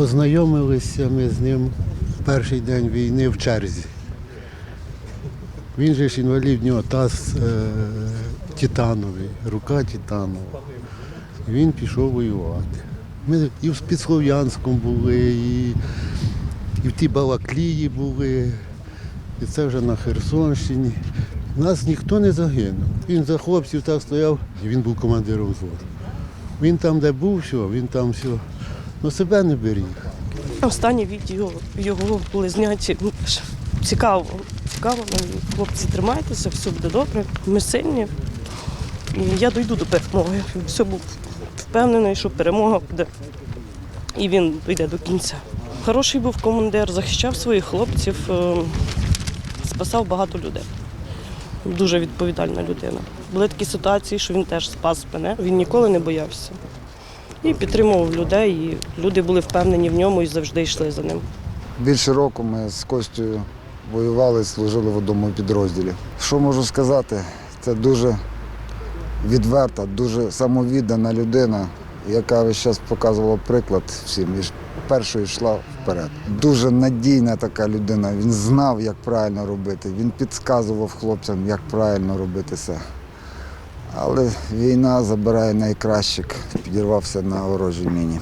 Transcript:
Познайомилися ми з ним в перший день війни в черзі. Він же ж інвалід, в нього таз е, титановий, рука титанова. Він пішов воювати. Ми і в Спецслов'янському були, і, і в тій Балаклії були, і це вже на Херсонщині. Нас ніхто не загинув. Він за хлопців так стояв, і він був командиром взводу. Він там, де був, все, він там все. Ну себе не беріг. Останні відео його були зняті. Ну, Цікаво, цікаво. Хлопці, тримайтеся, все буде добре. Ми сильні. І я дойду до перемоги. Все був впевнений, що перемога буде. І він дійде до кінця. Хороший був командир, захищав своїх хлопців, е, спасав багато людей. Дуже відповідальна людина. Були такі ситуації, що він теж спас мене. Він ніколи не боявся. І підтримував людей, і люди були впевнені в ньому і завжди йшли за ним. Більше року ми з Костю воювали, служили в одному підрозділі. Що можу сказати? Це дуже відверта, дуже самовіддана людина, яка весь час показувала приклад всім першою йшла вперед. Дуже надійна така людина. Він знав, як правильно робити. Він підказував хлопцям, як правильно робити все. Але війна забирає найкращих, підірвався на ворожій міні.